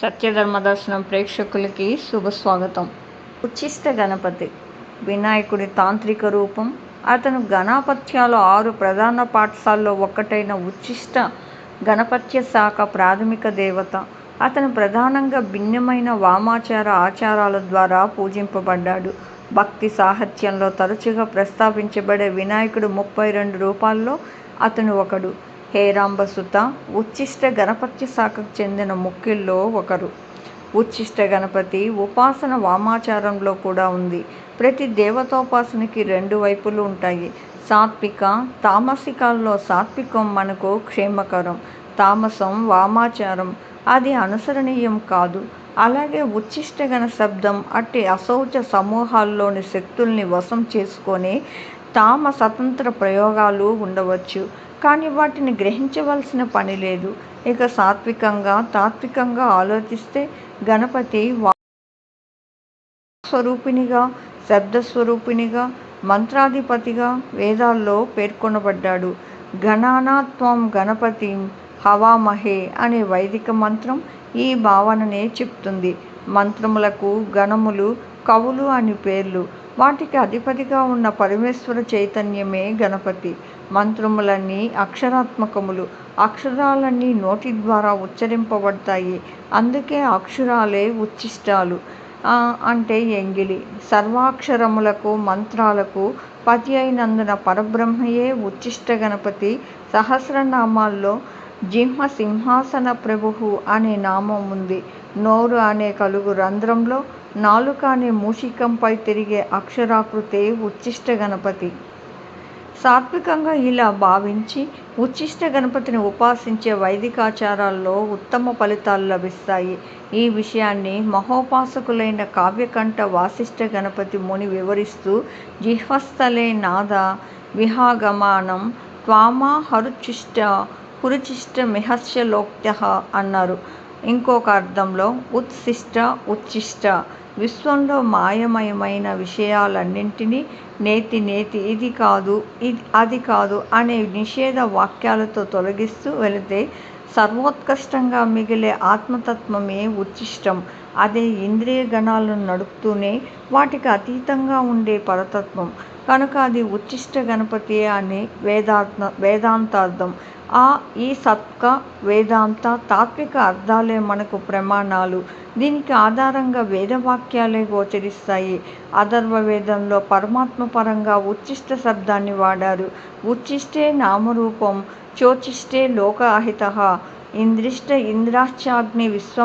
సత్యధర్మ దర్శనం ప్రేక్షకులకి శుభస్వాగతం ఉచ్చిష్ట గణపతి వినాయకుడి తాంత్రిక రూపం అతను గణాపత్యాలు ఆరు ప్రధాన పాఠశాలలో ఒక్కటైన ఉచ్చిష్ట గణపత్య శాఖ ప్రాథమిక దేవత అతను ప్రధానంగా భిన్నమైన వామాచార ఆచారాల ద్వారా పూజింపబడ్డాడు. భక్తి సాహిత్యంలో తరచుగా ప్రస్తావించబడే వినాయకుడు ముప్పై రెండు రూపాల్లో అతను ఒకడు. హేరాంబసుత ఉచ్ఛిష్ట గణపత్య శాఖకు చెందిన ముఖ్యుల్లో ఒకరు. ఉచ్ఛిష్ట గణపతి ఉపాసన వామాచారంలో కూడా ఉంది. ప్రతి దేవతోపాసనకి రెండు వైపులు ఉంటాయి. సాత్విక తామసికాల్లో సాత్వికం మనకు క్షేమకరం. తామసం వామాచారం అది అనుసరణీయం కాదు. అలాగే ఉచ్ఛిష్టగణ శబ్దం అట్టి అశౌచ సమూహాల్లోని శక్తుల్ని వశం చేసుకొని తామ స్వతంత్ర ప్రయోగాలు ఉండవచ్చు కానీ వాటిని గ్రహించవలసిన పని లేదు. ఇక సాత్వికంగా తాత్వికంగా ఆలోచిస్తే గణపతి వా స్వరూపిణిగా శబ్దస్వరూపిణిగా మంత్రాధిపతిగా వేదాల్లో పేర్కొనబడ్డాడు. గణానాత్వం గణపతి హవామహే అనే వైదిక మంత్రం ఈ భావననే చెప్తుంది. మంత్రములకు గణములు కవులు అని పేర్లు. వాటికి అధిపతిగా ఉన్న పరమేశ్వర చైతన్యమే గణపతి. మంత్రములన్నీ అక్షరాత్మకములు. అక్షరాలన్నీ నోటి ద్వారా ఉచ్చరింపబడతాయి. అందుకే అక్షరాలే ఉచ్చిష్టాలు. అంటే ఎంగిలి. సర్వాక్షరములకు మంత్రాలకు పతి అయినందున పరబ్రహ్మయే ఉచ్చిష్ట గణపతి. సహస్రనామాల్లో జిహ్మ సింహాసన ప్రభువు అనే నామం ఉంది. నోరు అనే కలుగు రంధ్రంలో నాలుక అనే మూషికంపై తిరిగే అక్షరాకృతే ఉచ్చిష్ట గణపతి. సాత్వికంగా ఇలా భావించి ఉచ్చిష్ట గణపతిని ఉపాసించే వైదికాచారాల్లో ఉత్తమ ఫలితాలు లభిస్తాయి. ఈ విషయాన్ని మహోపాసకులైన కావ్యకంఠ వాసిష్ఠ గణపతి ముని వివరిస్తూ జిహ్వస్థలే నాద విహాగమానం త్వామా హరుచిష్ట హురుచిష్ట మిహస్యలోక్త అన్నారు. ఇంకొక అర్థంలో ఉత్సిష్ట ఉచ్ఛిష్ట విశ్వంలో మాయమయమైన విషయాలన్నింటినీ నేతి నేతి ఇది కాదు ఇది అది కాదు అనే నిషేధ వాక్యాలతో తొలగిస్తూ వెళితే సర్వోత్కృష్టంగా మిగిలే ఆత్మతత్వమే ఉచ్చిష్టం. అదే ఇంద్రియ గణాలను నడుపుతూనే వాటికి అతీతంగా ఉండే పరతత్వం. కనుక అది ఉచ్చిష్ట గణపతి అని వేదాంత వేదాంతార్థం. ఆ ఈ సత్క వేదాంత తాత్విక అర్థాలే మనకు ప్రమాణాలు. దీనికి ఆధారంగా వేదవాక్యాలే గోచరిస్తాయి. అధర్వ వేదంలో పరమాత్మ పరంగా ఉచ్చిష్ట శబ్దాన్ని వాడారు. ఉచ్చిష్టే నామరూపం. चोचिष्टे लोक आहितः इन्द्रिष्ट इन्द्राश्चाग्निविश्वम्